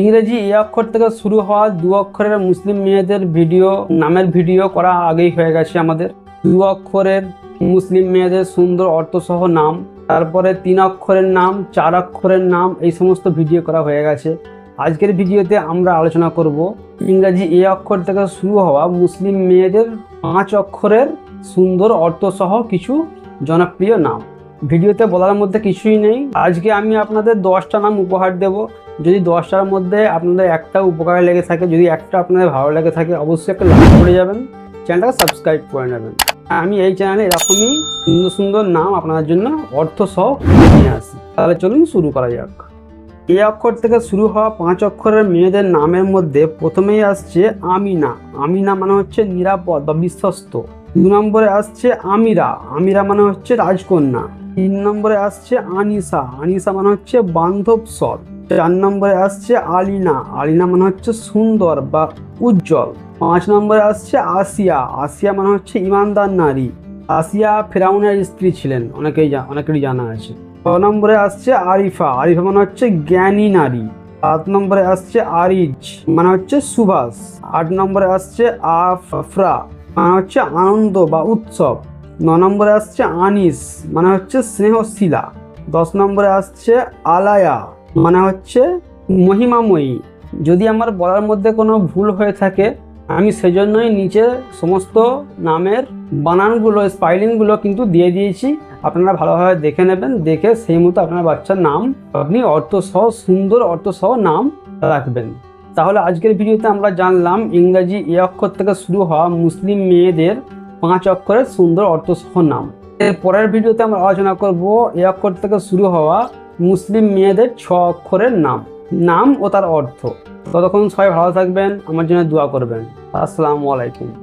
ইংরেজি এ অক্ষর থেকে শুরু হওয়া দু অক্ষরের মুসলিম মেয়েদের ভিডিও, নামের ভিডিও করা আগেই হয়ে গেছে আমাদের। দু অক্ষরের মুসলিম মেয়েদের সুন্দর অর্থসহ নাম, তারপরে তিন অক্ষরের নাম, চার অক্ষরের নাম, এই সমস্ত ভিডিও করা হয়ে গেছে। আজকের ভিডিওতে আমরা আলোচনা করব ইংরাজি এ অক্ষর থেকে শুরু হওয়া মুসলিম মেয়েদের পাঁচ অক্ষরের সুন্দর অর্থসহ কিছু জনপ্রিয় নাম। ভিডিওতে বলার মধ্যে কিছুই নেই। আজকে আমি আপনাদের দশটা নাম উপহার দেব। যদি দশটার মধ্যে আপনাদের একটা উপকার লেগে থাকে, যদি একটা আপনাদের ভালো লেগে থাকে, অবশ্যই একটা লাইক করে যাবেন, চ্যানেলটাকে সাবস্ক্রাইব করে নেবেন। আমি এই চ্যানেলে এরকমই সুন্দর সুন্দর নাম আপনাদের জন্য অর্থ সহ নিয়ে আসি। তাহলে চলুন শুরু করা যাক। এ অক্ষর থেকে শুরু হওয়া পাঁচ অক্ষরের মেয়েদের নামের মধ্যে প্রথমেই আসছে আমিনা। আমিনা মানে হচ্ছে নিরাপদ বা বিশ্বস্ত। দু নম্বরে আসছে আমিরা। আমিরা মানে হচ্ছে রাজকন্যা। তিন নম্বরে আসছে আনিসা। আনিসা মানে হচ্ছে বান্ধব স্বর। চার নম্বরে আসছে আলিনা। আলিনা মানে হচ্ছে সুন্দর বা উজ্জ্বল। পাঁচ নম্বরে আসছে আসিয়া। আসিয়া মানে হচ্ছে ইমানদার নারী। আসিয়া ফেরাউনের স্ত্রী ছিলেন। অনেকেই অনেকেরই জানা আছে। ছ নম্বরে আসছে আরিফা। আরিফা মানে হচ্ছে জ্ঞানী নারী। সাত নম্বরে আসছে আরিজ। মানে হচ্ছে সুভাষ। আট নম্বরে আসছে আফরা। হচ্ছে আনন্দ বা উৎসব। ন নম্বরে আসছে আনিস মানে হচ্ছে স্নেহশীলা। দশ নম্বরে আসছে আলায়া মানে হচ্ছে মহিমাময়ী। যদি আমার বলার মধ্যে কোনো ভুল হয়ে থাকে, আমি সেজন্যই নিচে সমস্ত নামের বানানগুলো, স্পাইলিংগুলো কিন্তু দিয়ে দিয়েছি। আপনারা ভালোভাবে দেখে নেবেন, দেখে সেই মতো আপনার বাচ্চার নাম আপনি অর্থসহ, সুন্দর অর্থসহ নাম রাখবেন। তাহলে আজকের ভিডিওতে আমরা জানলাম ইংরাজি এ অক্ষর থেকে শুরু হওয়া মুসলিম মেয়েদের পাঁচ অক্ষরের সুন্দর অর্থসহ নাম। এর পরের ভিডিওতে আমরা আলোচনা করব এ অক্ষর থেকে শুরু হওয়া মুসলিম মেয়েদের ছ অক্ষরের নাম নাম ও তার অর্থ। ততক্ষণ সবাই ভালো থাকবেন, আমার জন্য দোয়া করবেন। আসসালামু আলাইকুম।